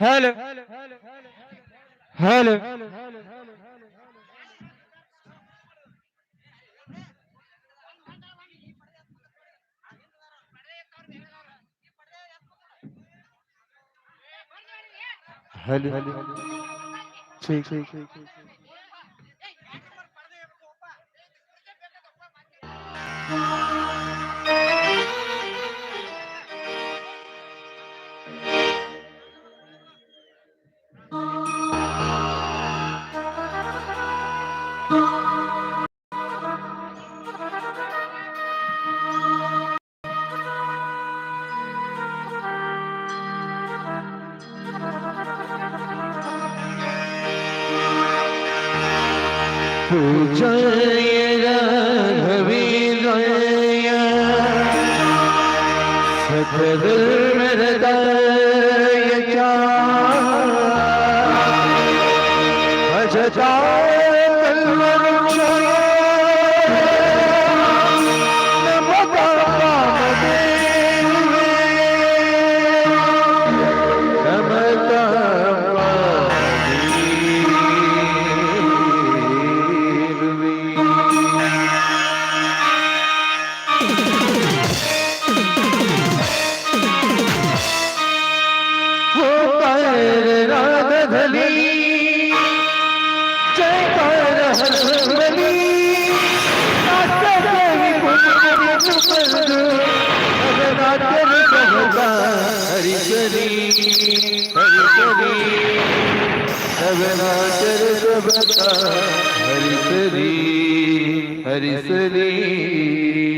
Hello. Hello. Hello. Hello. Sevil سري هر سري ابنا سر سبقا هر سري هر سري.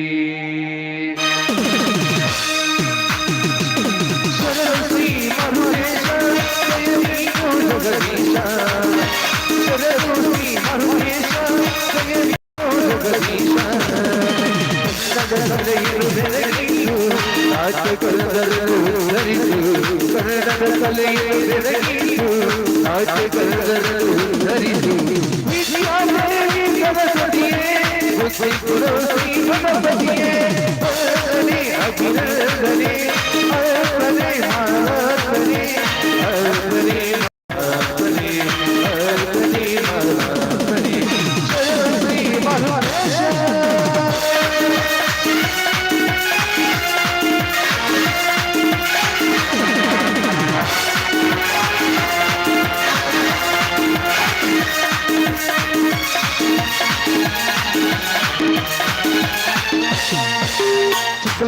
ಧರಿಸು ವಿದ್ಯಾಲಯ ಸರಸ್ವತಿಯೇ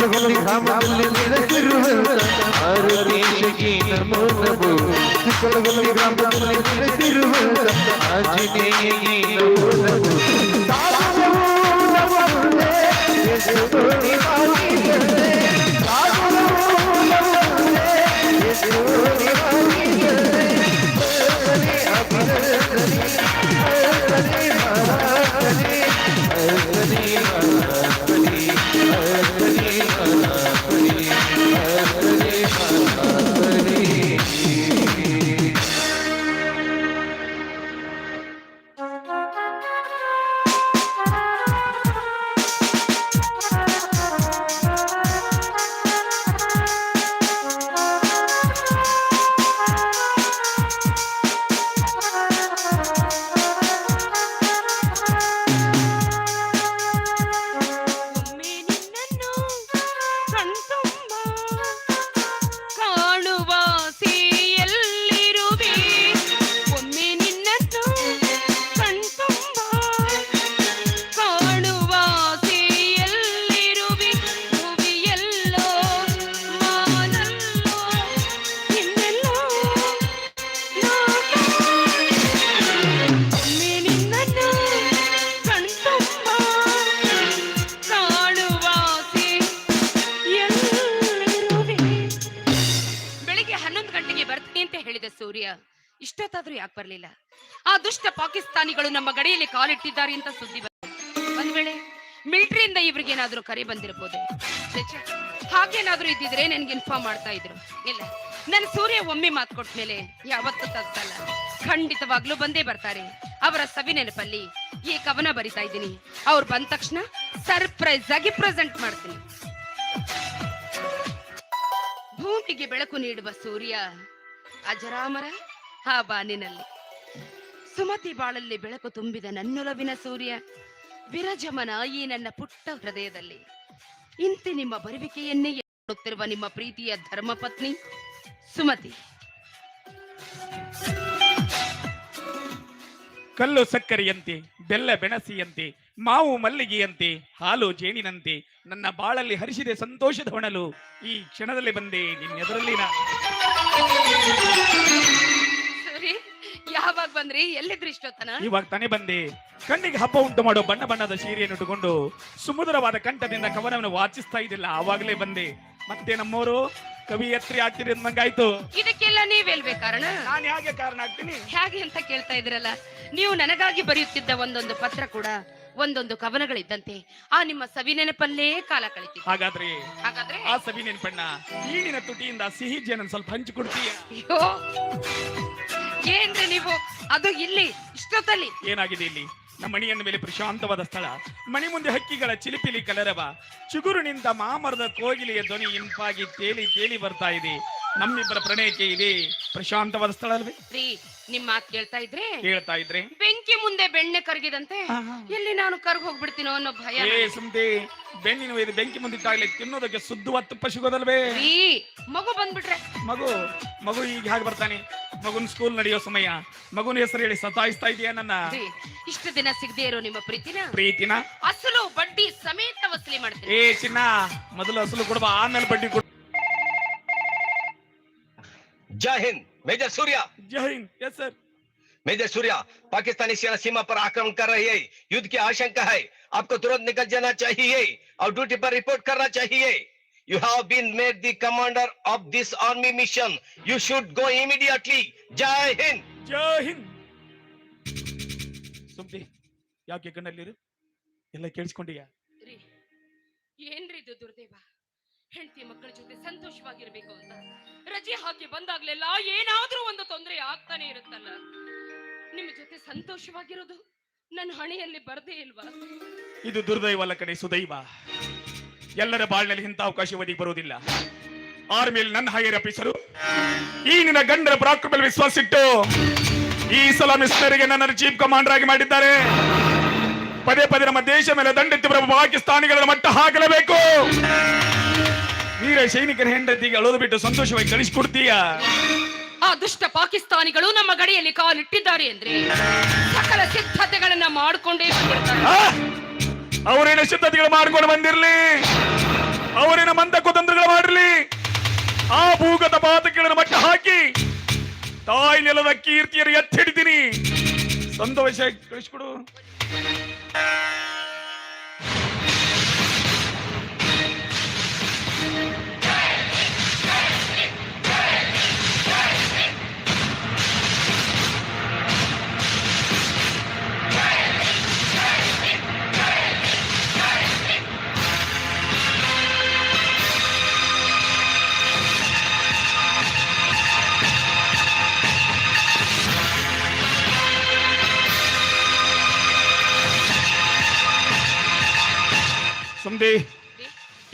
கொள்ளி கிராமத்தில் திருவருள் அருகேஷகி நமோ நமோ சிக்கல கொள்ளி கிராமத்தில் திருவருள் அஜிதேயி நமோ நமோ சாது நமோ நமோ ஏசுவரி பாதி சாது நமோ நமோ ஏசுவரி ಯಾಕೆ ಬರ್ಲಿಲ್ಲ? ಆ ದುಷ್ಟ ಪಾಕಿಸ್ತಾನಿಗಳು ನಮ್ಮ ಗಡಿಯಲ್ಲಿ ಕಾಲಿಟ್ಟಿದ್ದಾರೆ ಅಂತ ಸುದ್ದಿ ಒಂದ್ ವೇಳೆ ಮಿಲಿಟರಿಯಿಂದ ಇವ್ರಿಗೇನಾದ್ರೂ ಕರೆ ಬಂದಿರಬಹುದು ಹಾಗೇನಾದ್ರೂ ಇದ್ದಿದ್ರೆ ನನ್ಗೆ ಇನ್ಫಾರ್ಮ್ ಮಾಡ್ತಾ ಇದ್ರು. ಇಲ್ಲ ನನ್ನ ಸೂರ್ಯ ಒಮ್ಮೆ ಮಾತು ಕೊಟ್ಟ ಮೇಲೆ ಯಾವತ್ತೂ ತಗ್ತಲ್ಲ ಖಂಡಿತವಾಗ್ಲೂ ಬಂದೇ ಬರ್ತಾರೆ. ಅವರ ಸವಿ ನೆನಪಲ್ಲಿ ಈ ಕವನ ಬರಿತಾ ಇದ್ದೀನಿ. ಅವ್ರು ಬಂದ ತಕ್ಷಣ ಸರ್ಪ್ರೈಸ್ ಆಗಿ ಪ್ರೆಸೆಂಟ್ ಮಾಡ್ತೀನಿ. ಭೂಮಿಗೆ ಬೆಳಕು ನೀಡುವ ಸೂರ್ಯ ಅಜರಾಮರ? ಹಾ ಬಾನಿನಲ್ಲಿ ಸುಮತಿ ಬಾಳಲ್ಲಿ ಬೆಳಕು ತುಂಬಿದ ನನ್ನೊಲವಿನ ಸೂರ್ಯ, ವಿರಜಮನ ಈ ನನ್ನ ಪುಟ್ಟ ಹೃದಯದಲ್ಲಿ. ಇಂತೆ ನಿಮ್ಮ ಬರುವಿಕೆಯನ್ನೇ ನೋಡುತ್ತಿರುವ ನಿಮ್ಮ ಪ್ರೀತಿಯ ಧರ್ಮಪತ್ನಿ ಸುಮತಿ. ಕಲ್ಲು ಸಕ್ಕರೆಯಂತೆ, ಬೆಲ್ಲ ಬೆಣಸಿಯಂತೆ, ಮಾವು ಮಲ್ಲಿಗೆಯಂತೆ, ಹಾಲು ಜೇನಿನಂತೆ, ನನ್ನ ಬಾಳಲ್ಲಿ ಹರಿಸಿದೆ ಸಂತೋಷದ ಹೊಣಲು ಈ ಕ್ಷಣದಲ್ಲಿ ಬಂದೆ ನಿನ್ನೆದರಲ್ಲಿ ನಾ ಬಂದ್ರಿ? ಎಲ್ಲಿದ್ರಿ ಇಷ್ಟೊತ್ತನ? ಇವಾಗ ತಾನೇ ಬಂದೆ. ಕಣ್ಣಿಗೆ ಹಬ್ಬ ಉಂಟು ಮಾಡೋ ಬಣ್ಣ ಬಣ್ಣದ ಸೀರೆಯನ್ನು ಇಟ್ಟುಕೊಂಡು ಸುಮಧುರವಾದ ಕಂಠದಿಂದ ಕವನವನ್ನು ವಾಚಿಸ್ತಾ ಇದ್ದಿಲ್ಲ. ಆವಾಗಲೇ ಬಂದೆ. ಮತ್ತೆ ನಮ್ಮವರು ಕವಿಯತ್ರಿ ಆಗ್ತೀರಿ ಅಂದಂಗಾಯ್ತು ಇದಕ್ಕೆಲ್ಲ ನೀವೆಲ್ವೇ ಕಾರಣ? ನಾನು ಹೇಗೆ ಕಾರಣ ಆಗ್ತೀನಿ? ಹೇಗೆ ಅಂತ ಕೇಳ್ತಾ ಇದ್ರಲ್ಲ? ನೀವು ನನಗಾಗಿ ಬರೆಯುತ್ತಿದ್ದ ಒಂದೊಂದು ಪತ್ರ ಕೂಡ ಒಂದೊಂದು ಕವನಗಳಿದ್ದಂತೆ. ಆ ನಿಮ್ಮ ಸವಿ ನೆನಪಲ್ಲೇ ಕಾಲ ಕಳಿತು ಹಾಗಾದ್ರೆ ಹಾಗಾದ್ರೆ? ಆ ಸವಿ ನೆನಪಣ್ಣ ಈಡಿನ ತುಟಿಯಿಂದ ಸಿಹಿ ಜನ ಸ್ವಲ್ಪ ಹಂಚಿಕೊಡ್ತೀಯ? ಅಯ್ಯೋ! ನೀವು ಅದು ಇಲ್ಲಿ ಇಷ್ಟೊತ್ತಲ್ಲಿ. ಏನಾಗಿದೆ ಇಲ್ಲಿ? ನಮ್ಮ ಮಣಿಯನ್ನ ಮೇಲೆ ಪ್ರಶಾಂತವಾದ ಸ್ಥಳ. ಮಣಿ ಮುಂದೆ ಹಕ್ಕಿಗಳ ಚಿಲಿಪಿಲಿ ಕಲರವ. ಚಿಗುರುನಿಂದ ಮಾಮರದ ಕೋಗಿಲೆಯ ಧ್ವನಿ ಇಂಪಾಗಿ ತೇಲಿ ತೇಲಿ ಬರ್ತಾ ಇದೆ. ನಮ್ಮಿಬ್ಬರ ಪ್ರಣಯಕ್ಕೆ ಇದೆ ಪ್ರಶಾಂತವಾದ ಸ್ಥಳ ಅಲ್ವೇ? ರೀ ನಿಮ್ ಮಾತ್ ಕೇಳ್ತಾ ಇದ್ರೆ? ಹೇಳ್ತಾ ಇದ್ರೆ? ಬೆಂಕಿ ಮುಂದೆ ಬೆಣ್ಣೆ ಕರಗಿದಂತೆ? ಆಹಾ. ಎಲ್ಲಿ ನಾನು ಕರ್ಗ ಹೋಗ್ಬಿಡ್ತೀನೋ ಅನ್ನೋ ಭಯ ಏ ಸುಮ್ದೆ ಬೆನ್ನಿನ ಒಯ್ದು ಬೆಂಕಿ ಮುಂದಿಟ್ಟಾಗ್ಲಿ ತಿನ್ನೋದಕ್ಕೆ ಸುದ್ದುವ ತುಪ್ಪ ಸಿಗೋದಲ್ವೇ ರೀ ಮಗು ಬಂದ್ಬಿಟ್ರೆ. ಮಗು ಮಗು ಈಗ ಹಾಗೆ ಬರ್ತಾನೆ? ಮಗುನ್ ಸ್ಕೂಲ್ ನಡೆಯೋ ಸಮಯ ಮಗುನ ಹೆಸರು ಹೇಳಿ ಸತಾಯಿಸ್ತಾ ಇದೆಯಾ ನನ್ನ ರೀ ಇಷ್ಟು ದಿನ ಸಿಗದೆ ಇರೋ ನಿಮ್ಮ ಪ್ರೀತಿನ ಪ್ರೀತಿನ ಅಸಲು ಬಡ್ಡಿ ಸಮೇತ ವಸೂಲಿ ಮಾಡ್ತೀನಿ ಏ ಚಿನ್ನ ಮೊದಲು ಅಸಲು ಕೊಡುವ ಆಮೇಲೆ ಬಡ್ಡಿ ಕೊಡು जय हिंद मेजर सूर्या ಜೈ Hind yes sir major Surya Pakistani सेना सीमा पर आक्रमण कर रही है युद्ध की आशंका है आपको तुरंत निकल जाना चाहिए और ड्यूटी पर रिपोर्ट करना चाहिए You have been made the commander of this army mission. You should go immediately. Jai Hind. ಜೈ ಹಿಂದ್ ಸುಮ್ತಿ ಯಾಕೆ ಕಣ್ಣಲ್ಲಿರು ಎಲ್ಲ ಕೇಳಿಸ್ಕೊಂಡಿಯಾ? ರೀ ಇದು ದುರ್ದೈವ? ಹೆಂಡತಿ ಮಕ್ಕಳ ಜೊತೆ ಸಂತೋಷವಾಗಿರ್ಬೇಕು ಅಂತ. ರಜೆ ಹಾಕಿ ಬಂದಾಗ್ಲೆಲ್ಲ ಏನಾದ್ರೂ ಒಂದು ತೊಂದರೆ ಆಗ್ತಾನೆ ಇರುತ್ತಲ್ಲ. ನಿಮ್ಮ ಜೊತೆ ಸಂತೋಷವಾಗಿರೋದು ನನ್ನ ಹಣೆಯಲ್ಲಿ ಬರದೇ ಇಲ್ವಾ? ಇದು ದುರ್ದೈವ ಅಲ್ಲ ಕಣೆ ಸುದೈವ. ಎಲ್ಲರ ಬಾಳಿನಲ್ಲಿ ಇಂಥ ಅವಕಾಶ ಒದಗಿ ಬರುವುದಿಲ್ಲ. ಆರ್ಮಿಯಲ್ಲಿ ನನ್ನ ಹೈಯರ್ ಆಫೀಸರು ಈ ನಿನ್ನ ಗಂಡರ ಪರಾಕ್ರಮದಲ್ಲಿ ವಿಶ್ವಾಸ ಇಟ್ಟು ಈ ಸಲ ಮಿಸ್ಟರಿಗೆ ನನ್ನ ಚೀಫ್ ಕಮಾಂಡರ್ ಆಗಿ ಮಾಡಿದ್ದಾರೆ. ಪದೇ ಪದೇ ನಮ್ಮ ದೇಶ ಮೇಲೆ ದಂಡೆತ್ತಿ ಬರುವ ಪಾಕಿಸ್ತಾನಿಗಳ ಮಟ್ಟ ಹಾಕಲೇಬೇಕು. ವೀರ ಸೈನಿಕರ ಹೆಂಡತಿಗೆ ಅಳೋದು ಬಿಟ್ಟು ಸಂತೋಷವಾಗಿ ಕಳಿಸಿಕೊಡ್ತೀಯ? ಆ ದುಷ್ಟ ಪಾಕಿಸ್ತಾನಿಗಳು ನಮ್ಮ ಗಡಿಯಲ್ಲಿ ಕಾಲಿಟ್ಟಿದ್ದಾರೆ ಅಂದ್ರೆ ಸಕಲ ಸಿದ್ಧತೆಗಳನ್ನ ಮಾಡ್ಕೊಂಡೇ ಬಂದಿರ್ತಾರೆ? ಅವರೇನ ಸಿದ್ಧತೆಗಳು ಮಾಡ್ಕೊಂಡು ಬಂದಿರಲಿ? ಅವರೇನ ಮಂದ ಕುತಂತ್ರಗಳು ಮಾಡಿರಲಿ? ಆ ಭೂಗತ ಪಾತಕಿಗಳನ್ನು ಮಟ್ಟ ಹಾಕಿ ತಾಯಿ ನೆಲದ ಕೀರ್ತಿಯನ್ನು ಎತ್ತಿಡ್ತೀನಿ ಸಂತೋಷ, ಕಳಿಸ್ಕೊಡು.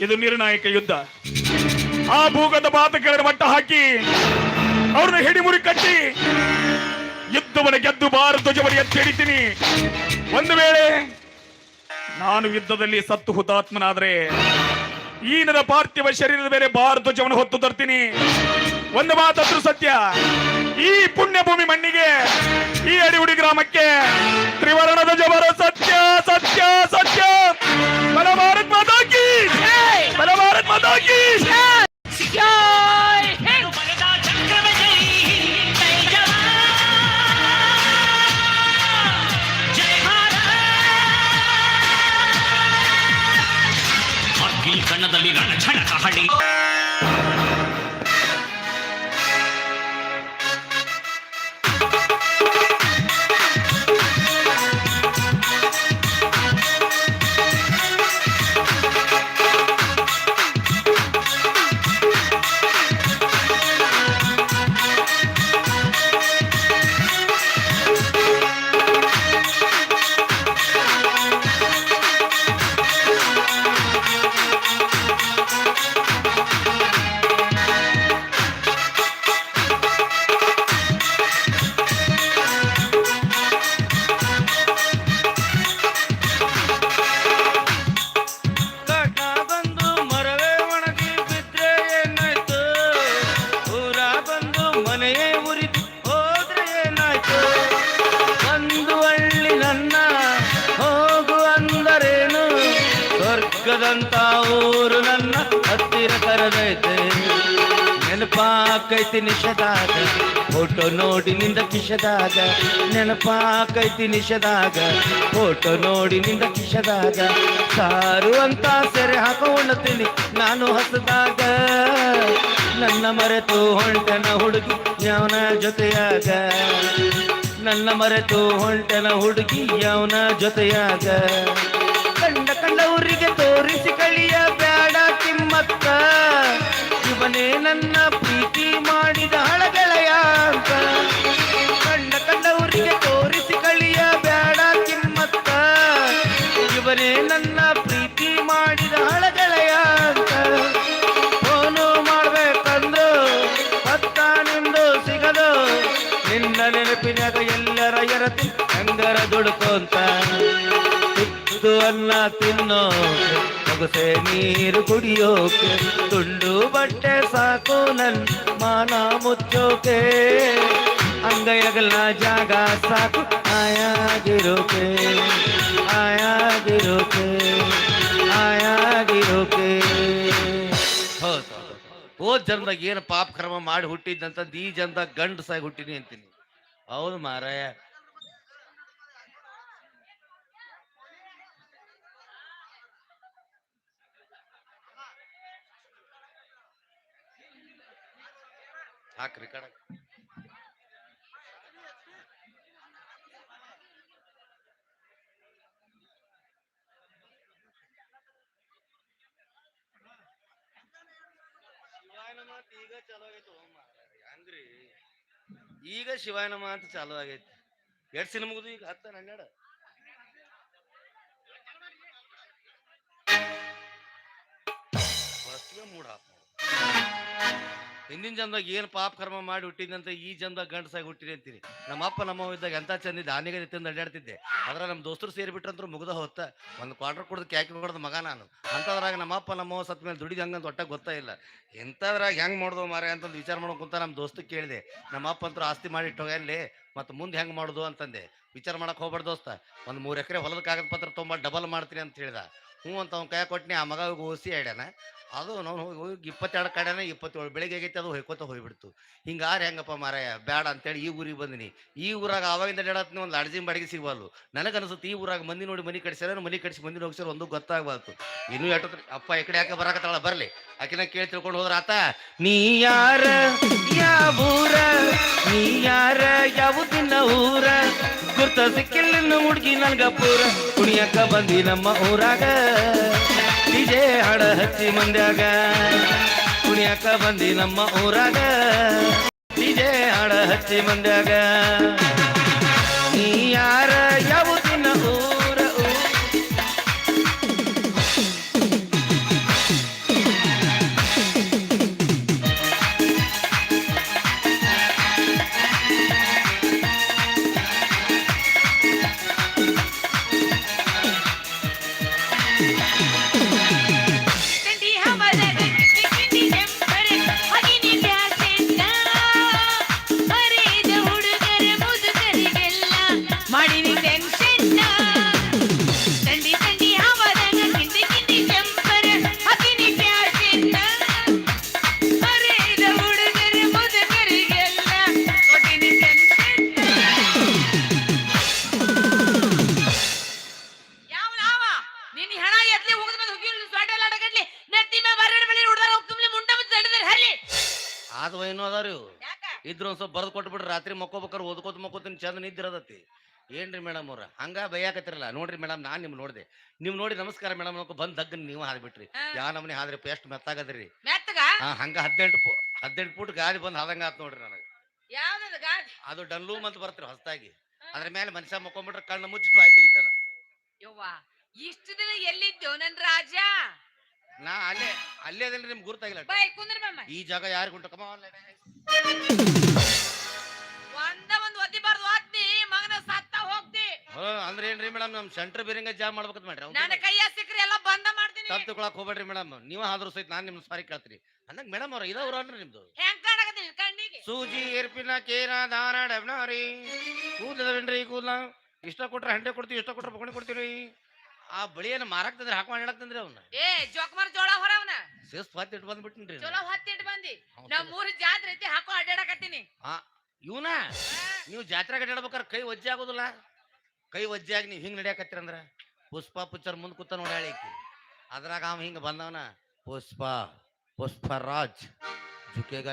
ಇದು ನಿರ್ಣಾಯಕ ಯುದ್ಧ. ಆ ಭೂಗತ ಪಾತಕಿಗಳನ್ನು ಮಟ್ಟ ಹಾಕಿ, ಅವ್ರನ್ನ ಹಿಡಿಮುರಿ ಕಟ್ಟಿ ಯುದ್ಧವನ ಗೆದ್ದು ಧ್ವಜವನ್ನು ಎತ್ತಿ ಹಿಡಿತೀನಿ. ಒಂದು ವೇಳೆ ನಾನು ಯುದ್ಧದಲ್ಲಿ ಸತ್ತು ಹುತಾತ್ಮನಾದ್ರೆ ಈ ನನ್ನ ಪಾರ್ಥಿವ ಶರೀರದ ಮೇಲೆ ಭಾರತ ಧ್ವಜವನ್ನು ಹೊತ್ತು ತರ್ತೀನಿ. ಒಂದು ಮಾತಾದ್ರೂ ಸತ್ಯ, ಈ ಪುಣ್ಯ ಭೂಮಿ ಮಣ್ಣಿಗೆ, ಈ ಅಡಿಹುಡಿ ಗ್ರಾಮಕ್ಕೆ ನೆನಪಾಕೈತಿ ನಿಷದಾಗ ಫೋಟೋ ನೋಡಿ ನಿಂದ ಕಿಶದಾಗ. ನೆನಪಾಕೈತಿ ನಿಷದಾಗ ಫೋಟೋ ನೋಡಿ ನಿಂದ ಕಿಶದಾಗ. ಸಾರು ಅಂತ ಸೆರೆ ಹಾಕೊಳ್ಳುತ್ತೀನಿ ನಾನು ಹಸದಾಗ. ನನ್ನ ಮರೆತು ಹೊಂಟನ ಹುಡುಗಿ ಯಾವನ ಜೊತೆಯಾಗ. ನನ್ನ ಮರೆತು ಹೊಂಟನ ಹುಡುಗಿ ಯಾವನ ಜೊತೆಯಾಗ. ನನ್ನ ಪ್ರೀತಿ ಮಾಡಿದ ಹಳಗೆಳೆಯ ಅಂತ. ಫೋನು ಮಾಡ್ಬೇಕಂದ್ರು ಹತ್ತ ನಿಂದು ಸಿಗದು. ನಿನ್ನ ನೆನಪಿನಾಗ ಎಲ್ಲರ ಎರತಿ ಹಂಗರ ದುಡುಕೋಂತ ತುತ್ತು ಅನ್ನ ತಿನ್ನೋ ಸೊಗಸೆ ನೀರು ಕುಡಿಯೋಕೆ, ತುಂಡು ಬಟ್ಟೆ ಸಾಕು ನನ್ ಮಾನ ಮುಚ್ಚೋಕೆ. ಅಂಗೈಯಗಲ ಜಾಗ ಸಾಕು ಆಯಾಗಿರೋಕೆ ಆಯಾಗಿರೋಕೆ ಆಯಾಗಿರೋಕೆ ಹೌದು, ಹೋದ್. ಜನ್ಮದಾಗ ಏನು ಪಾಪ ಕರ್ಮ ಮಾಡಿ ಹುಟ್ಟಿದ್ದಂತ, ಈ ಜನ್ಮದಾಗ ಗಂಡಸಾಗಿ ಹುಟ್ಟಿನಿ ಅಂತೀನಿ. ಹೌದು ಮಾರಾಯ. ಹಾಕ್ರಿ ಈಗ ಚಾಲು ಆಗೈತೆ ಹಂಗ್ರಿ. ಈಗ ಶಿವಾಯನಮ ಅಂತ ಚಾಲು ಆಗೈತಿ. ಎರಡ್ ಸಿನಿಮಾ ಮುಗಿದು ಈಗ? ಹತ್ತ, ಹನ್ನೆರಡು? ಫಸ್ಟ್ಗೆ ಮೂಡ್. ಹಿಂದಿನ ಜನ್ದಾಗ ಏನು ಪಾಪ ಕರ್ಮ ಮಾಡಿ ಹುಟ್ಟಿದಂತ ಈ ಜನ್ದಾಗ ಗಂಡಸಾಗಿ ಹುಟ್ಟಿದೆ ಅಂತೀರಿ? ನಮ್ಮ ಅಪ್ಪ ನಮ್ಮ ಇದ್ದಾಗ ಎಂತ ಚಂದಿದ್ದ ಆನೆಗೆ ತಿಂದು ಅಡ್ಡಾಡ್ತಿದ್ದೆ ಅದ್ರ ನಮ್ಮ ದೋಸ್ತರು ಸೇರಿಬಿಟ್ರಂತೂ ಮುಗ್ದ ಹೊತ್ತ ಒಂದು ಕ್ವಾರ್ಟರ್ ಕುಡ್ದು ಕ್ಯಾಕಿ ಹೊಡೆದ ಮಗ ನಾನು. ಅಂಥದ್ರಾಗ ನಮ್ಮ ಅಪ್ಪ ನಮ್ಮ ಸತ್ ಮೇಲೆ ದುಡಿದ ಹಂಗಂತ ಒಟ್ಟ ಗೊತ್ತಾ ಇಲ್ಲ. ಎಂಥದ್ರಾಗ ಹೆಂಗ್ ಮಾಡ್ದು ಮಾರೆ ಅಂತಂದು ವಿಚಾರ ಮಾಡ್ಕೊಂತ ಕುಂತ ನಮ್ಮ ದೋಸ್ತ ಕೇಳಿದೆ. ನಮ್ಮ ಅಪ್ಪ ಅಂತೂ ಆಸ್ತಿ ಮಾಡಿ ಇಟ್ಟೋಗಲ್ಲಿ ಮತ್ತೆ ಮುಂದೆ ಹೆಂಗ್ ಮಾಡೋದು ಅಂತಂದೆ. ವಿಚಾರ ಮಾಡಕ್ ಹೋಗ್ಬಾರ್ದು ದೋಸ್ತ. ಒಂದು ಮೂರು ಎಕರೆ ಹೊಲದ ಕಾಗದ ಪತ್ರ ತೊಗೊಂಬ ಡಬಲ್ ಮಾಡ್ತೀನಿ ಅಂತ ಹೇಳ್ದ. ಹ್ಞೂ ಅಂತ ಅವ್ನ ಕೈ ಕೊಟ್ಟಿನಿ ಆ ಮಗ ಓಸಿ ಆಡ್ಯಾನ. ಅದು ನಾವು ಹೋಗಿ ಇಪ್ಪತ್ತೆರಡು ಕಡೆನೇ ಇಪ್ಪತ್ತೇಳು ಬೆಳಿಗ್ಗೆ ಆಗೈತೆ, ಅದು ಹೊಯ್ಕೋತ ಹೋಗ್ಬಿಡ್ತು. ಹಿಂಗಾರೆ ಹೆಂಗಪ್ಪ ಮಾರಾಯ ಬೇಡ ಅಂತೇಳಿ ಈ ಊರಿಗೆ ಬಂದಿನಿ. ಈ ಊರಾಗ ಅವಾಗಿಂದ ಅಡ್ಡಾಡತ್ನಿ ಒಂದು ಅಡ್ಜಿನ ಬಾಡಿಗೆ ನನಗೆ ನನಗನ್ಸುತ್ತೆ ಈ ಊರಾಗ ಮಂದಿ ನೋಡಿ ಮನೆ ಕಟ್ಸ್ಯಾರ, ಮನೆ ಕಟ್ಸಿ ಮಂದಿ ಹೋಗ್ಸ್ಯಾರ ಒಂದು ಗೊತ್ತಾಗ್ಬಾರ್ದು. ಇನ್ನೂ ಎಟ್ಟು ಅಪ್ಪ ಈ ಕಡೆ ಯಾಕೆ ಬರಾಕತ್ತಾಳ, ಬರಲಿ. ಆಕಿನ ಕೇಳಿ ತಿಳ್ಕೊಂಡು ಹೋದ್ರ ಆತ, ನೀ ಯಾರ ಯಾವ ಊರ ನೀ ಯಾರ ಯಾವುದಿನ ಊರ ಗುರ್ತ ಸಿಕ್ಕಿಲ್ಲ ಹುಡುಗಿ ನನ್ಗ ಪೂರ. ಕುಣಿಯಕ್ಕ ಬಂದಿ ನಮ್ಮ ಊರಾಗ. ಡಿಜೆ ಹಾಡ ಹಚ್ಚಿ ಮಂದ್ಯಾಗ. ಕುಣಿಯಕ್ಕ ಬಂದಿ ನಮ್ಮ ಊರಾಗ. ಡಿಜೆ ಹಾಡ ಹಚ್ಚಿ ಮಂದ್ಯಾಗ. ನೀ ಯಾರ ಸ್ವಲ್ಪ ಬರೆದು ಕೊಟ್ಬಿಡ್ರಿ ರಾತ್ರಿ ಮಕ್ಕೋಬೇಕಾರೆ ಓದ್ಕೋತ ಮಕ್ಕೋತೀನಿ ಚಂದ ನಿದ್ದಿರದತಿ ಏನ್ರಿ ಮೇಡಮ್ ಅವ್ರ? ಹಂಗ ಬೈಯಾಕತ್ತಿರಲ್ಲ. ನೋಡ್ರಿ ಮೇಡಮ್ ನಾನ್ ನಿಮ್ ನೋಡಿದೆ. ನಿಮ್ ನೋಡಿ ನಮಸ್ಕಾರ ಮೇಡಮ್ ಅನ್ಕೊ ಬಂದ್ ದಗ್ಗನ್ ನೀವು ಹಾದ್ಬಿಟ್ರಿ. ಯಾವ ಯಾ ನಮ್ನಿ ಹಾದ್ರಿ ಪೇಸ್ಟ್ ಮೆತ್ತಾಗದ್ರಿ. ಮೆತ್ತಗ? ಹಾ ಹಂಗ ಹದಿನೆಂಟು ಫು ಹದಿನೆಂಟು ಫುಟ್ ಗಾಡಿ ಬಂದ್ ಹಾದಂಗ ಆತ್ ನೋಡ್ರಿ ನನಗೆ. ಯಾವ್ದದ ಅದು ಡನ್ಲೂಮ್ ಅಂತ ಬರ್ತೀರಿ ಹೊಸದಾಗಿ. ಅದ್ರ ಮೇಲೆ ಮನುಷ್ಯ ಮಕ್ಕೊಂಬಿಟ್ರೆ ಕಣ್ಣು ಮುಚ್ಚಿ ಬಾಯಿ ತೆಗಿತಾನ. ಯವ್ವ ಇಷ್ಟು ದಿನ ಎಲ್ಲಿದ್ದೋ ನನ್ ರಾಜ? ನಾ ಅಲ್ಲೇ ಅಲ್ಲೇ ಅದೇನ್ರಿ ನಿಮ್ಗೆ ಗುರ್ತಾಗಿಲ್ಲ. ಬೈ ಕುಂದ್ರ ಈ ಜಾಗ ಯಾರಿಗೆ ಉಂಟು? ಕಮ ಒಂದ ಒಂದ್ ಒದ್ದಿಬಾರ್ದು ವಾದ್ನಿ ಮಗನ ಸತ್ತ ಹೋಗ್ತಿ. ಅಂದ್ರೆ ಏನ್ರಿ ಮೇಡಮ್ ನಮ್ ಸೆಂಟರ್ ಬೇರೆಂಗ ಜಾಬ್ ಮಾಡ್ಬೇಕಂತ ಮಾಡ್ರಿ? ನನ್ನ ಅವ್ನ್ ಕೈಯ ಸಿಕ್ಕ್ರಿ ಎಲ್ಲ ಬಂದ ಮಾಡ್ತೀನಿ. ತಪ್ಪು ತಿಳ್ಕೊಳಕ್ ಹೋಗ್ಬೇಡ್ರಿ ಮೇಡಮ್. ನೀವ ಆದ್ರೂ ಸಹಿತ ನಾನ್ ನಿಮ್ ಸಾರಿ ಕೇಳ್ತೀರಿ ಅಂದಂಗ ಮೇಡಮ್ ಅವ್ರ ಇದಾವ್ರ ಅನ್ರಿ ನಿಮ್ದು? ಹೆಂಗ್ ಕಾಣಕತ್ತೀನಿ ಕಣ್ಣಿಗೆ? ಸೂಜಿ ಏರ್ಪಿನ ಕೇರ ದಾರ ಡಬ್ನಾರಿ. ಕೂದಲವೇನ್ರಿ ಕೂದಲ? ಇಷ್ಟ ಕೊಟ್ರೆ ಹಂಡೆ ಕೊಡ್ತೀವಿ ಇಷ್ಟ ಕೊಟ್ರೆ ಪಕೊಂಡಿ ಕೊಡ್ತೀವಿ. ಆ ಬಳಿ ಏನ್ ಮಾರಕ್ ತಂದ್ರೆ ಹಾಕೊಂಡು ಹೇಳಕ್ತಂದ್ರಿ ಅವ್ನ. ಏ ಜೋಕುಮಾರ್ ಜೋಳ ಹೊರವನ ಸೇಸ್ ಹೊತ್ತಿ ಇಟ್ಟು ಬಂದ್ಬಿಟ್ಟಿನ್ರಿ ಚಲೋ ಹತ್ತಿಟ್ಟು ಬಂದಿ. ನಮ್ ಮೂರ್ ಜಾತ್ರೆ ಐತಿ ಹಾಕೋ ಅಡ್ಡಾಡಕತ್ತೀನಿ ಇವನ? ನೀವು ಜಾತ್ರೆ ಅಡ್ಡಾಡ್ಬೇಕಾರೆ ಕೈ ಒಜ್ಜೆ ಆಗೋದಿಲ್ಲ. ಕೈ ಒಜ್ಜೆ ಆಗಿ ನೀವು ಹಿಂಗ್ ಅಂದ್ರೆ? ಪುಷ್ಪ ಪಿಕ್ಚರ್ ಮುಂದೆ ಕೂತ ನೋಡ್ಯಾಳಿ ಈಕಿ. ಅದ್ರಾಗ ಅವ ಹಿಂಗೆ ಬಂದವನ, ಪುಷ್ಪ, ಪುಷ್ಪರಾಜ್. ಜುಕೆಗ